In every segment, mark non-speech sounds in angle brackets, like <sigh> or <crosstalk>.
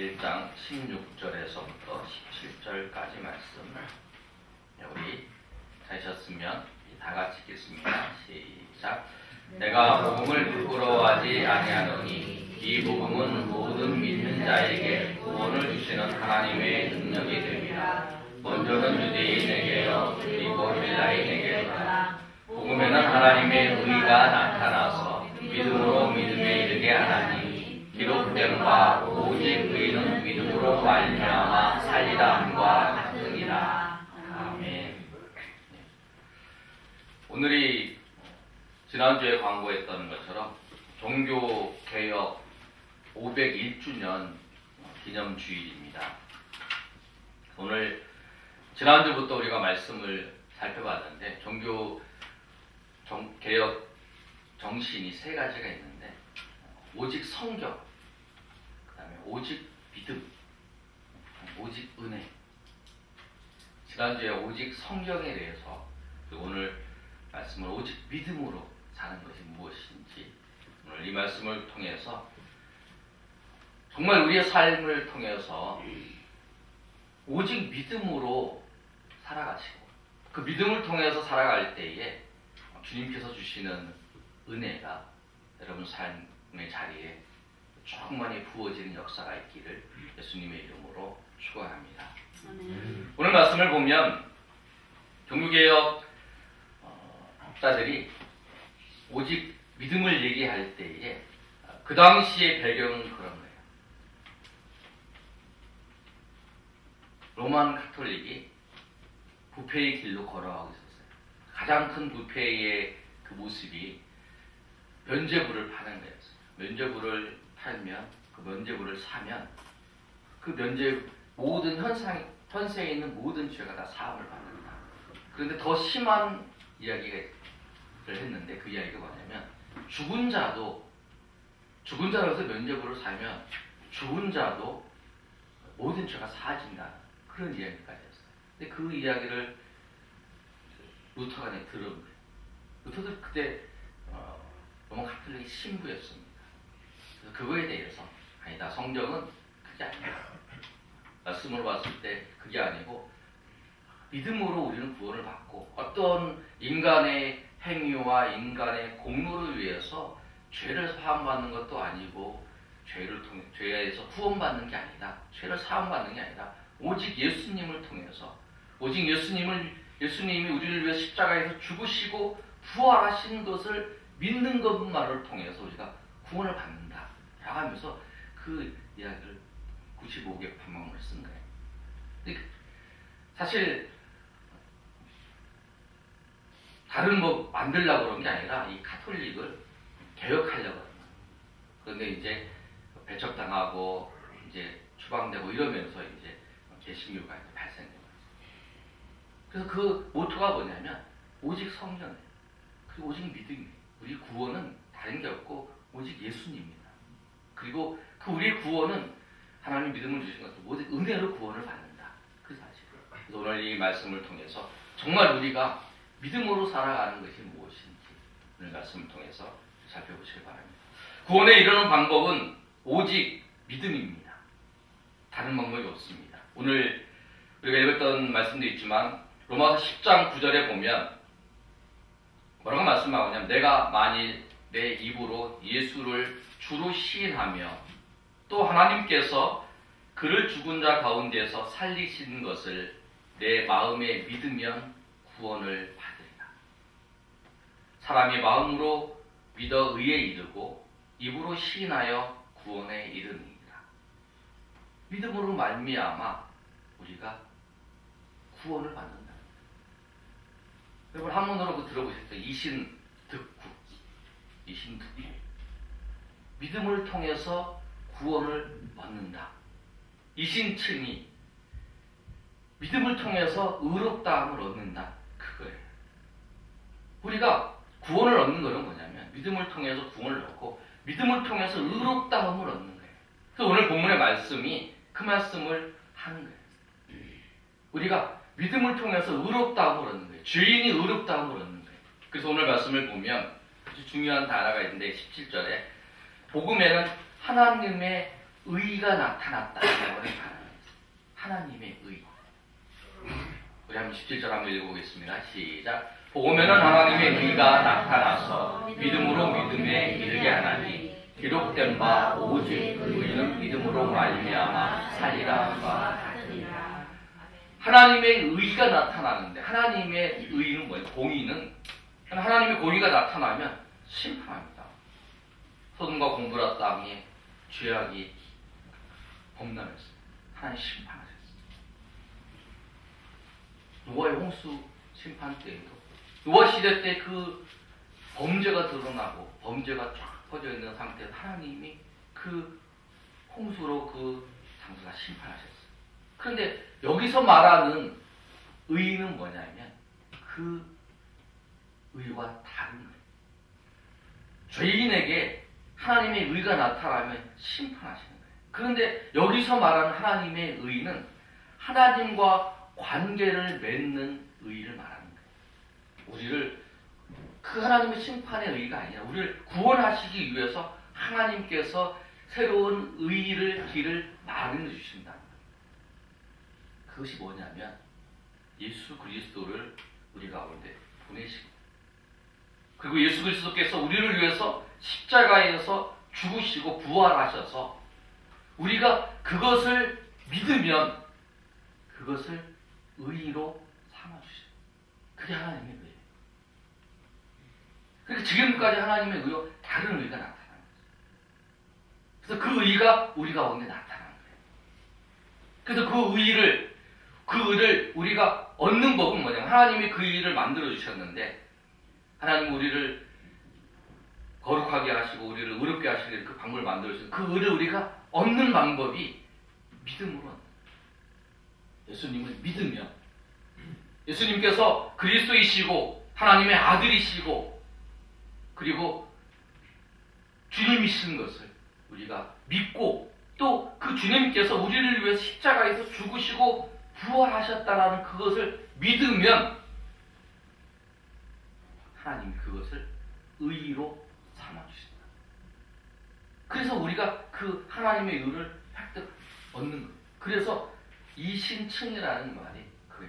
1장 16절에서부터 17절까지 말씀 네, 우리 찾으셨으면 다 같이 읽겠습니다. 시작. 내가 복음을 부끄러워하지 아니하노니 이 복음은 모든 믿는 자에게 구원을 주시는 하나님의 능력이 됩니다. 먼저는 유대인에게요 그리고 헬라인에게로다. 복음에는 하나님의 의가 나타나서 믿음으로 믿음에 이르게 하나니 기록된 바 말미암아 살리라 함과 같으니라. 아멘. 오늘이 지난주에 광고했던 것처럼 종교 개혁 501주년 기념 주일입니다. 오늘 지난주부터 우리가 말씀을 살펴봤는데 종교 정- 개혁 정신이 세 가지가 있는데 오직 성경, 그다음에 오직 믿음, 오직 은혜. 지난주에 오직 성경에 대해서 그리고 오늘 말씀을 오직 믿음으로 사는 것이 무엇인지 오늘 이 말씀을 통해서 정말 우리의 삶을 통해서 오직 믿음으로 살아가시고 그 믿음을 통해서 살아갈 때에 주님께서 주시는 은혜가 여러분 삶의 자리에 충만히 부어지는 역사가 있기를 예수님의 이름으로 축원합니다. 오늘 말씀을 보면 종교개혁 어, 학자들이 오직 믿음을 얘기할 때에 그 당시의 배경은 그런 거예요. 로만 카톨릭이 부패의 길로 걸어가고 있었어요. 가장 큰 부패의 그 모습이 면죄부를 파는 거였어요. 면죄부를 팔면 그 면죄부를 사면 그 면죄 모든 현상 현세에 있는 모든 죄가 다 사함을 받는다. 그런데 더 심한 이야기를 했는데 그 이야기가 뭐냐면 죽은 자도 죽은 자로서 면죄부를 사면 죽은 자도 모든 죄가 사해진다. 그런 이야기까지였어요. 근데 그 이야기를 루터가 내 들은 거예요. 루터도 그때 어, 로마 카톨릭 신부였습니다. 그래서 그거에 대해서 아니다. 성경은 그게 아니다. 말씀으로 봤을 때 그게 아니고 믿음으로 우리는 구원을 받고 어떤 인간의 행위와 인간의 공로를 위해서 죄를 사함받는 것도 아니고 죄를 통해 죄에서 구원받는 게 아니다. 죄를 사함받는 게 아니다. 오직 예수님을 통해서 오직 예수님을 예수님이 우리를 위해 십자가에서 죽으시고 부활하신 것을 믿는 것만을 통해서 우리가 구원을 받는다. 라고 하면서 그 이야기를 95개 방법을 쓴 거예요. 사실 다른 뭐 만들려고 그런 게 아니라 이 카톨릭을 개혁하려고 그런 거예요. 그런데 이제 배척당하고 이제 추방되고 이러면서 이제 개신교가 이제 발생된 거예요. 그래서 그 모토가 뭐냐면 오직 성령이에요. 그리고 오직 믿음이에요. 우리 구원은 다른 게 없고 오직 예수님입니다. 그리고 그 우리의 구원은 하나님 믿음을 주신 것도 모든 은혜로 구원을 받는다. 그 사실. 그래서 오늘 이 말씀을 통해서 정말 우리가 믿음으로 살아가는 것이 무엇인지 오늘 말씀을 통해서 살펴보시기 바랍니다. 구원에 이르는 방법은 오직 믿음입니다. 다른 방법이 없습니다. 오늘 우리가 읽었던 말씀도 있지만 로마서 10장 9절에 보면 뭐라고 말씀하냐면 내가 만일 내 입으로 예수를 주로 시인하며 또 하나님께서 그를 죽은 자 가운데서 살리신 것을 내 마음에 믿으면 구원을 받으리라. 사람이 마음으로 믿어 의에 이르고 입으로 시인하여 구원에 이르느니라. 믿음으로 말미암아 우리가 구원을 받는다. 여러분 한문으로 그 들어보셨죠? 이신 듣구, 이신 듣구. 믿음을 통해서 구원을 얻는다. 이신층이 믿음을 통해서 의롭다함을 얻는다. 그거예요. 우리가 구원을 얻는 것은 뭐냐면 믿음을 통해서 구원을 얻고 믿음을 통해서 의롭다함을 얻는 거예요. 그래서 오늘 본문의 말씀이 그 말씀을 하는 거예요. 우리가 믿음을 통해서 의롭다함을 얻는 거예요. 죄인이 의롭다함을 얻는 거예요. 그래서 오늘 말씀을 보면 아주 중요한 단어가 있는데 17절에 복음에는 하나님의 의가 단어는 하나님의 의. 우리 한번 17절 한번 읽어보겠습니다. 시작. 보면은 하나님의 의가 나타나서 믿음으로 믿음에 이르게 하나니 기록된 바 오직 의는 믿음으로 말미암아 살리라 바. 하나님의 의가 나타나는데 하나님의 의는 뭐예요? 공의는 하나님의 공의가 나타나면 심판합니다. 소돔과 공부라 땅에 죄악이 범람했어요. 하나님 심판하셨어요. 노아의 홍수 심판 때에도 노아 시대 때 그 범죄가 드러나고 범죄가 쫙 퍼져 있는 상태에서 하나님이 그 홍수로 그 장소가 심판하셨어요. 그런데 여기서 말하는 의는 뭐냐면 그 의와 다른 거예요. 죄인에게 하나님의 의가 나타나면 심판하시는 거예요. 그런데 여기서 말하는 하나님의 의는 하나님과 관계를 맺는 의를 말하는 거예요. 우리를 그 하나님의 심판의 의가 아니라 우리를 구원하시기 위해서 하나님께서 새로운 의를 길을 마련해 주신다. 그것이 뭐냐면 예수 그리스도를 우리 가운데 보내시고 그리고 예수 그리스도께서 우리를 위해서 십자가에서 죽으시고 부활하셔서 우리가 그것을 믿으면 그것을 의로 삼아주셔요. 그게 하나님의 의예요. 그러니까 지금까지 하나님의 의와 다른 의가 나타나는 거죠. 그래서 그 의가 우리 가운데 나타나는 거예요. 그래서 그 의를 그 의를 우리가 얻는 법은 뭐냐면 하나님이 그 의를 만들어 주셨는데 하나님 우리를 거룩하게 하시고 우리를 의롭게 하시는 그 방법을 만들어 주신 그 의를 우리가 얻는 방법이 믿음으로 얻는 거예요. 예수님을 믿으면 예수님께서 그리스도이시고 하나님의 아들이시고 그리고 주님이신 것을 우리가 믿고 또 그 주님께서 우리를 위해 십자가에서 죽으시고 부활하셨다라는 그것을 믿으면 하나님 그것을 의로 삼아 주신다. 그래서 우리가 그 하나님의 의를 획득 얻는 거예요. 그래서 이신층이라는 말이 그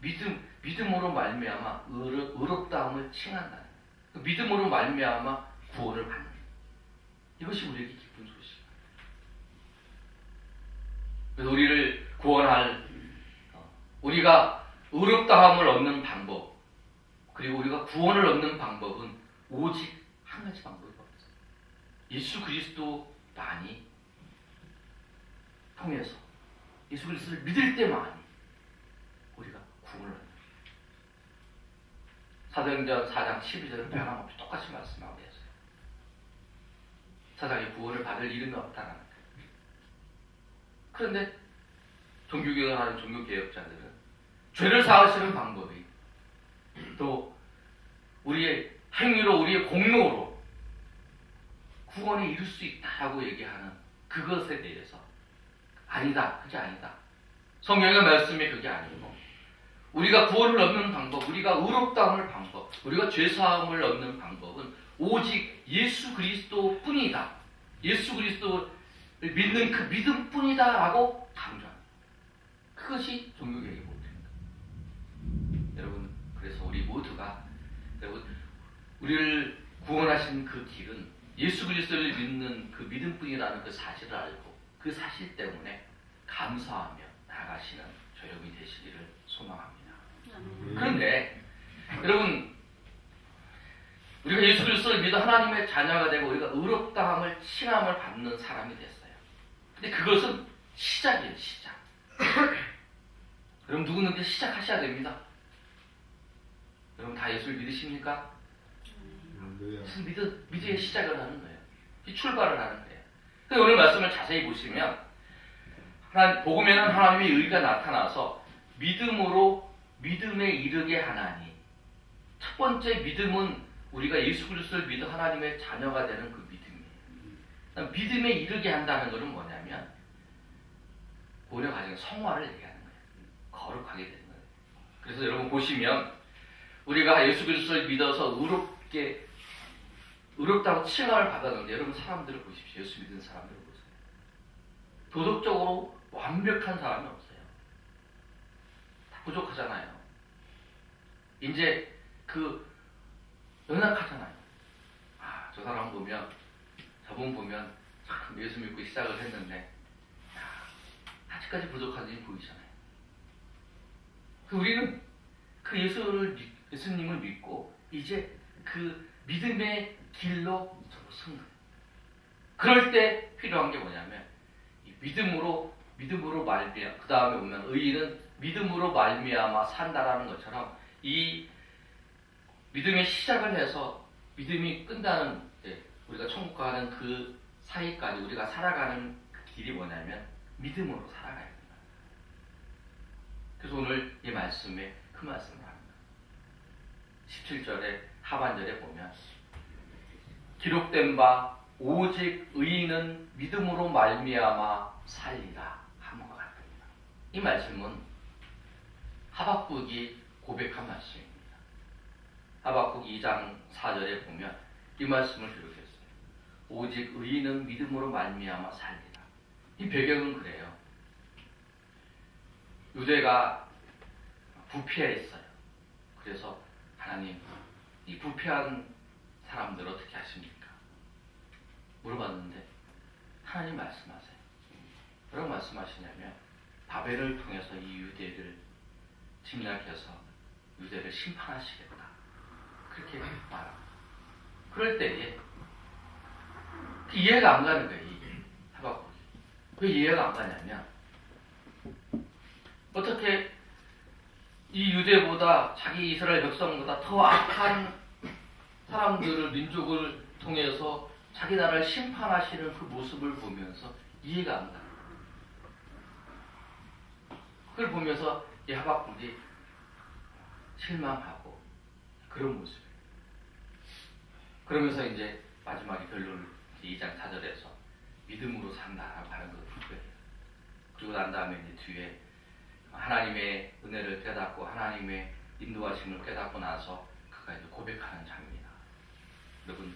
믿음 믿음으로 말미암아 의로, 의롭다함을 칭한다는. 그 믿음으로 말미암아 구원을 받는. 이것이 우리에게 기쁜 소식이에요. 그래서 우리를 구원할 어, 우리가 의롭다함을 얻는 방법 그리고 우리가 구원을 얻는 방법은 오직 한 가지 방법이 없어요. 예수 그리스도만이 통해서 예수 그리스도를 믿을 때만이 우리가 구원을 얻는 거예요. 사도행전 4장 12절은 변함없이 똑같이 말씀하고 계세요. 사장의 구원을 받을 이름이 없다는 거예요. 그런데 종교개혁을 하는 종교개혁자들은 죄를 사하시는 방법이 또 우리의 행위로 우리의 공로로 구원에 이룰 수 있다라고 얘기하는 그것에 대해서 아니다 그게 아니다. 성경의 말씀이 그게 아니고 우리가 구원을 얻는 방법 우리가 의롭다함을 방법 우리가 죄사함을 얻는 방법은 오직 예수 그리스도 뿐이다. 예수 그리스도를 믿는 그 믿음 뿐이다 라고 강조합니다. 그것이 종교개혁의 목표입니다. 여러분 그래서 우리 모두가 여러분 우리를 구원하신 그 길은 예수 그리스도를 믿는 그 믿음뿐이라는 그 사실을 알고 그 사실 때문에 감사하며 나가시는 저 여러분이 되시기를 소망합니다. 그런데 여러분 우리가 예수 그리스도를 믿어 하나님의 자녀가 되고 우리가 의롭다함을 칭함을 받는 사람이 됐어요. 근데 그것은 시작이에요, 시작. <clears throat> 여러분 누구는 시작하셔야 됩니다. 여러분 다 예수를 믿으십니까? 무슨 믿음, 믿음의 시작을 하는 거예요. 이 출발을 하는 거예요. 오늘 말씀을 자세히 보시면 하나님, 복음에는 하나님의 의가 나타나서 믿음으로 믿음에 이르게 하나니 첫 번째 믿음은 우리가 예수 그리스도를 믿어 하나님의 자녀가 되는 그 믿음이에요. 믿음에 이르게 한다는 것은 뭐냐면 고려 과정의 성화를 얘기하는 거예요. 거룩하게 되는 거예요. 그래서 여러분 보시면 우리가 예수 그리스도를 믿어서 의롭게 의롭다고 칭함을 받았는데 여러분 사람들을 보십시오. 예수 믿는 사람들을 보세요. 도덕적으로 완벽한 사람이 없어요. 다 부족하잖아요. 이제 그 연약하잖아요. 아, 저 사람 보면 저분 보면 참 예수 믿고 시작을 했는데 야, 아직까지 부족한 점이 보이잖아요. 그 우리는 그 예수를 믿- 예수님을 믿고 이제 그 믿음의 길로 서로 선 거예요. 그럴 때 필요한 게 뭐냐면 이 믿음으로 믿음으로 말미암 그 다음에 보면 의인은 믿음으로 말미암아 산다라는 것처럼 이 믿음의 시작을 해서 믿음이 끝나는 때 우리가 천국 가는 그 사이까지 우리가 살아가는 그 길이 뭐냐면 믿음으로 살아가야 된다. 그래서 오늘 이 말씀에 그 말씀을 합니다. 17절에 하반절에 보면 기록된 바 오직 의인은 믿음으로 말미암아 살리라 함과 같습니다. 이 말씀은 하박국이 고백한 말씀입니다. 하박국 2장 4절에 보면 이 말씀을 기록했어요. 오직 의인은 믿음으로 말미암아 살리라. 이 배경은 그래요. 유대가 부패했어요. 그래서 하나님 이 부패한 사람들 어떻게 하십니까? 물어봤는데 하나님 말씀하세요. 뭐라고 말씀하시냐면 바벨을 통해서 이 유대를 침략해서 유대를 심판하시겠다. 그렇게 말합니다. 그럴 때에 그 이해가 안 가는 거예요. 하박국이. 왜 이해가 안 가냐면 어떻게 이 유대보다 자기 이스라엘 백성보다 더 악한 사람들을 민족을 통해서 자기 나라를 심판하시는 그 모습을 보면서 이해가 안 가요. 그걸 보면서 이 하박국이 실망하고 그런 모습이에요. 그러면서 이제 마지막에 결론을 2장 4절에서 믿음으로 산다라고 하는 거예요. 그리고 난 다음에 이제 뒤에 하나님의 은혜를 깨닫고 하나님의 인도하심을 깨닫고 나서 그가 이제 고백하는 장면이다. 여러분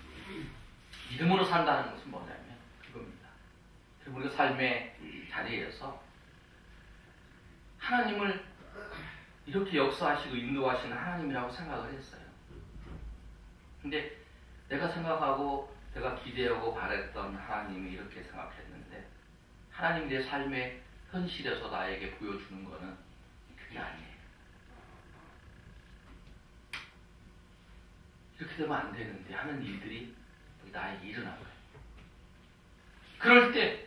믿음으로 산다는 것은 뭐냐면 그겁니다. 그리고 우리가 삶의 자리에서 하나님을 이렇게 역사하시고 인도하시는 하나님이라고 생각을 했어요. 근데 내가 생각하고 내가 기대하고 바랬던 하나님이 이렇게 생각했는데 하나님 내 삶의 현실에서 나에게 보여주는 거는 그게 아니에요. 이렇게 되면 안 되는데 하는 일들이 나에게 일어난 거예요. 그럴 때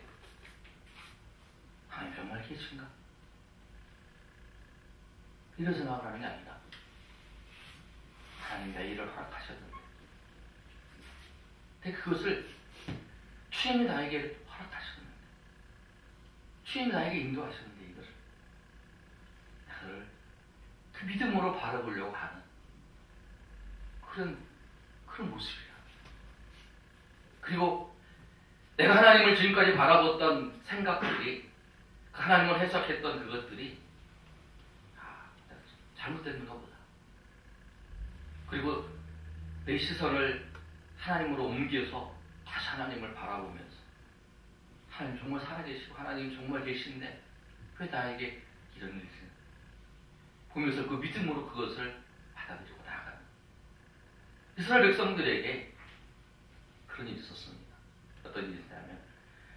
하나님 정말 계신가? 이런 생각을 하는 게 아니라 하나님 내 일을 허락하셨는데 근데 그것을 주님이 나에게 허락하셨는데 주님이 나에게 인도하셨는데 이것을 나를 그 믿음으로 바라보려고 하는 그런 그런 모습이야. 그리고 내가 하나님을 지금까지 바라봤던 생각들이 그 하나님을 해석했던 그것들이 아, 잘못됐는가 보다. 그리고 내 시선을 하나님으로 옮겨서 다시 하나님을 바라보면서 하나님 정말 살아계시고 하나님 정말 계신데 왜 나에게 이런 일이 보면서 그 믿음으로 그것을 받아들이고 나아가는 이스라엘 백성들에게 그런 일이 있었습니다. 어떤 일이 있냐면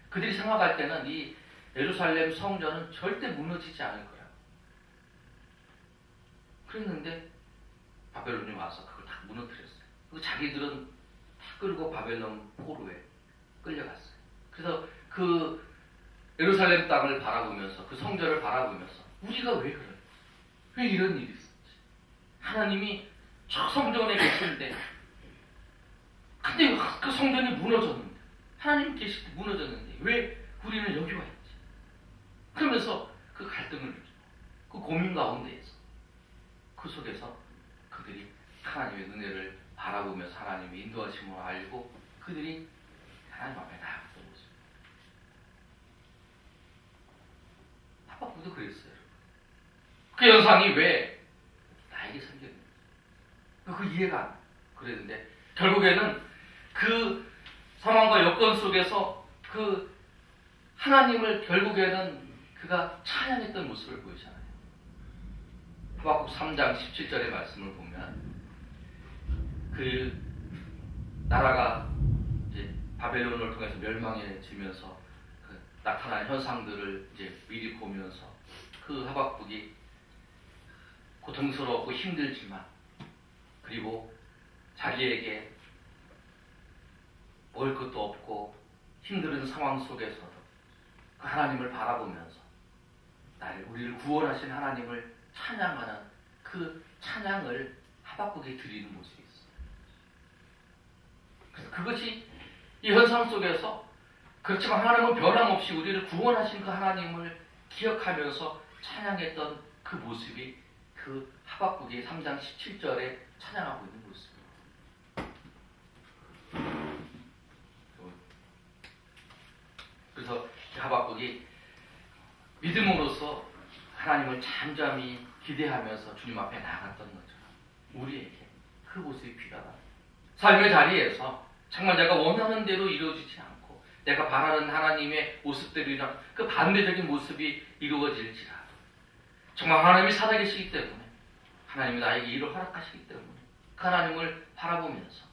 그들이 생각할 때는 이 예루살렘 성전은 절대 무너지지 않을 거야. 그랬는데 바벨론이 와서 그걸 다 무너뜨렸어요. 그리고 자기들은 다 끌고 바벨론 포로에 끌려갔어요. 그래서 그 예루살렘 땅을 바라보면서 그 성전을 바라보면서 우리가 왜 그래? 왜 이런 일이 있었지? 하나님이 저 성전에 계신데 근데 그 성전이 무너졌는데 하나님 계실 때 무너졌는데 왜 우리는 여기 와 있지? 그러면서 그 갈등을 그 고민 가운데에서 그 속에서 그들이 하나님의 은혜를 바라보면서 하나님의 인도하심을 알고 그들이 하나님 앞에 나아갔던 거죠. 하박국도 그랬어요. 그 현상이 왜 나에게 생겼는지 그 이해가. 그랬는데 결국에는 그 상황과 여건 속에서 그 하나님을 결국에는 그가 찬양했던 모습을 보이잖아요. 하박국 3장 17절의 말씀을 보면 그 나라가 이제 바벨론을 통해서 멸망해지면서 그 나타난 현상들을 이제 미리 보면서 그 하박국이 고통스럽고 힘들지만 그리고 자기에게 먹을 것도 없고 힘든 상황 속에서도 그 하나님을 바라보면서 나를 우리를 구원하신 하나님을 찬양하는 그 찬양을 하박국에 드리는 모습이 있어요. 그래서 그것이 이 현상 속에서 그렇지만 하나님은 변함없이 우리를 구원하신 그 하나님을 기억하면서 찬양했던 그 모습이 그 하박국의 3장 17절에 찬양하고 있는 모습입니다. 그래서 이 하박국이 믿음으로써 하나님을 잠잠히 기대하면서 주님 앞에 나아갔던 것처럼 우리에게 그 모습이 필요하다. 삶의 자리에서 정말 내가 원하는 대로 이루어지지 않고 내가 바라는 하나님의 모습대로나 그 반대적인 모습이 이루어질지라도 정말 하나님이 살아계시기 때문에 하나님이 나에게 일을 허락하시기 때문에 그 하나님을 바라보면서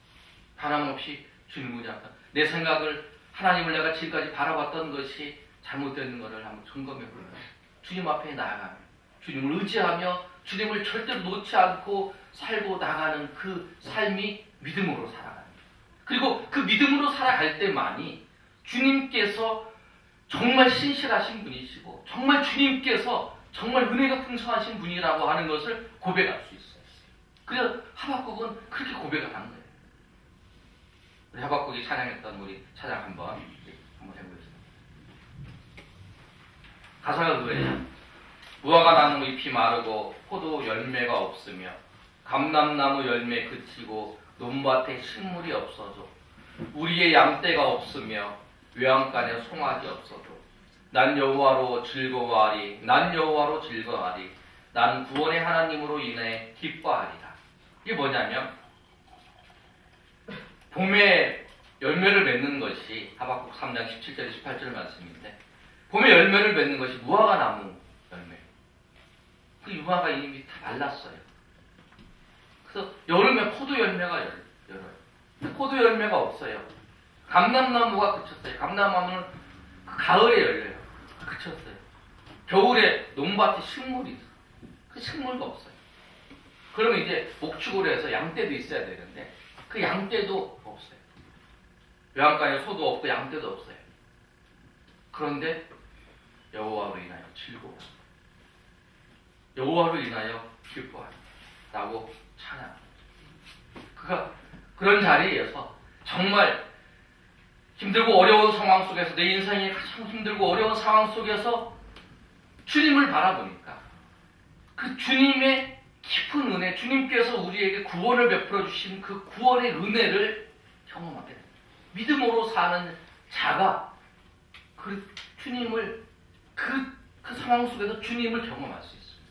변함없이 주님을 약간 내 생각을 하나님을 내가 지금까지 바라봤던 것이 잘못된 것을 한번 점검해 보면 주님 앞에 나아가며 주님을 의지하며 주님을 절대로 놓지 않고 살고 나가는 그 삶이 믿음으로 살아가는. 그리고 그 믿음으로 살아갈 때만이 주님께서 정말 신실하신 분이시고 정말 주님께서 정말 은혜가 풍성하신 분이라고 하는 것을 고백할 수 있어요. 그래서 하박국은 그렇게 고백을 한 거예요. 우리 하박국이 찬양했던 우리 찬양 한번 한번 해보겠습니다. 가사가 그거예요. 무화과 나무 잎이 마르고 포도 열매가 없으며 감람나무 열매 그치고 논밭에 식물이 없어져 우리의 양떼가 없으며 외양간에 송아지 없어져 난 여호와로 즐거워하리 난 여호와로 즐거워하리 난 구원의 하나님으로 인해 기뻐하리라 이게 뭐냐면 봄에 열매를 맺는 것이 하박국 3장 17절 18절 말씀인데 봄에 열매를 맺는 것이 무화과 나무 열매. 그 무화과 이미 다 말랐어요. 그래서 여름에 포도 열매가 열, 열어요. 근데 포도 열매가 없어요. 감람나무가 그쳤어요. 감람나무는 그 가을에 열려요. 그쳤어요. 겨울에 논밭에 식물이 있어 그 식물도 없어요. 그러면 이제 목축을 해서 양떼도 있어야 되는데 그 양떼도. 외양간에 소도 없고 양떼도 없어요. 그런데 여호와로 인하여 즐거워. 여호와로 인하여 기뻐하라고 찬양. 그가 그런 자리에서 정말 힘들고 어려운 상황 속에서 내 인생이 가장 힘들고 어려운 상황 속에서 주님을 바라보니까 그 주님의 깊은 은혜, 주님께서 우리에게 구원을 베풀어 주신 그 구원의 은혜를 경험하게 됩니다. 믿음으로 사는 자가 그 주님을 그, 그 상황 속에서 주님을 경험할 수 있습니다.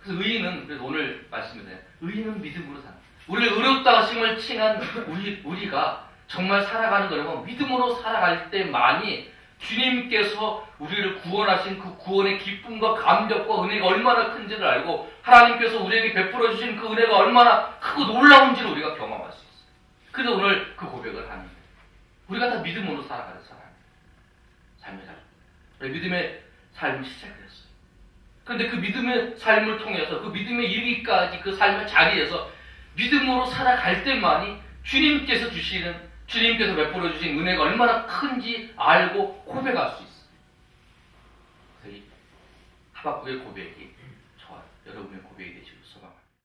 그래서 의인은 그래서 오늘 말씀드린 의인은 믿음으로 사는 우리를 의롭다 하심을 칭한 우리 우리가 정말 살아가는 거라면 믿음으로 살아갈 때만이 주님께서 우리를 구원하신 그 구원의 기쁨과 감격과 은혜가 얼마나 큰지를 알고 하나님께서 우리에게 베풀어 주신 그 은혜가 얼마나 크고 놀라운지를 우리가 경험할 수 있어요. 그래서 오늘 그 고백을 하는. 우리가 다 믿음으로 살아가는 사람이에요. 삶의 삶. 믿음의 삶을 시작했어요. 그런데 그 믿음의 삶을 통해서 그 믿음에 이르기까지 그 삶의 자리에서 믿음으로 살아갈 때만이 주님께서 주시는 주님께서 베풀어 주신 은혜가 얼마나 큰지 알고 고백할 수 있어요. 하박국의 고백이 저와 여러분의 고백이 되시길